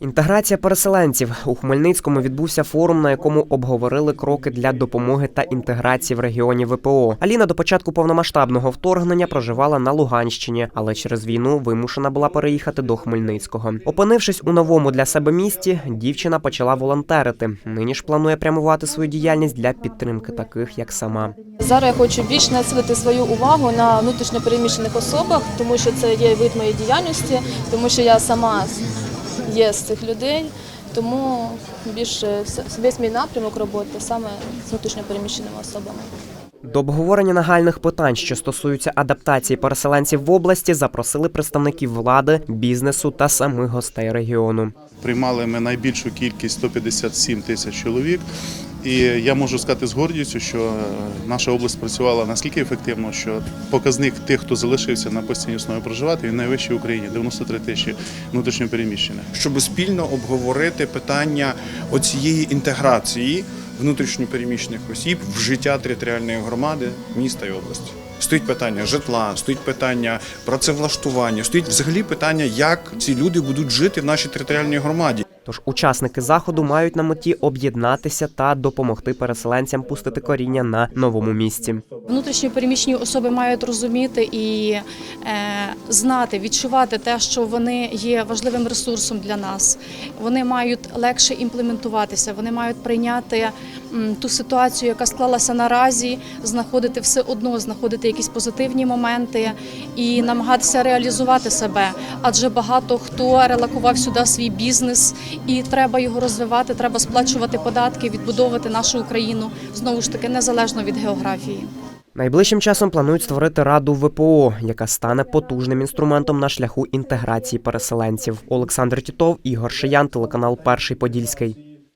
Інтеграція переселенців у Хмельницькому відбувся форум, на якому обговорили кроки для допомоги та інтеграції в регіоні ВПО. Аліна до початку повномасштабного вторгнення проживала на Луганщині, але через війну вимушена була переїхати до Хмельницького. Опинившись у новому для себе місті, дівчина почала волонтерити. Нині ж планує прямувати свою діяльність для підтримки таких, як сама. Зараз я хочу більш націлити свою увагу на внутрішньопереміщених особах, тому що це є вид моєї діяльності, тому що я сама є з цих людей. Тому більше весь мій напрямок роботи саме з внутрішньопереміщеними особами. До обговорення нагальних питань, що стосуються адаптації переселенців в області, запросили представників влади, бізнесу та самих гостей регіону. Приймали ми найбільшу кількість 157 тисяч чоловік. І я можу сказати з гордістю, що е, наша область працювала наскільки ефективно, що показник тих, хто залишився на постійній основі проживати, він найвищий в Україні 93 тисячі внутрішньопереміщених. щоб спільно обговорити питання оцієї інтеграції внутрішньопереміщених осіб в життя територіальної громади міста і області. Стоїть питання житла, стоїть питання працевлаштування, стоїть взагалі питання, як ці люди будуть жити в нашій територіальній громаді. Тож учасники заходу мають на меті об'єднатися та допомогти переселенцям пустити коріння на новому місці. Внутрішньо переміщені особи мають розуміти і е, знати, відчувати те, що вони є важливим ресурсом для нас. Вони мають легше імплементуватися, вони мають прийняти ту ситуацію, яка склалася наразі, знаходити все одно, знаходити якісь позитивні моменти і намагатися реалізувати себе. Адже багато хто релакував сюди свій бізнес, і треба його розвивати, треба сплачувати податки, відбудовувати нашу Україну знову ж таки незалежно від географії. Найближчим часом планують створити раду ВПО, яка стане потужним інструментом на шляху інтеграції переселенців. Олександр Тітов, Ігор Шиян, телеканал Перший Подільський.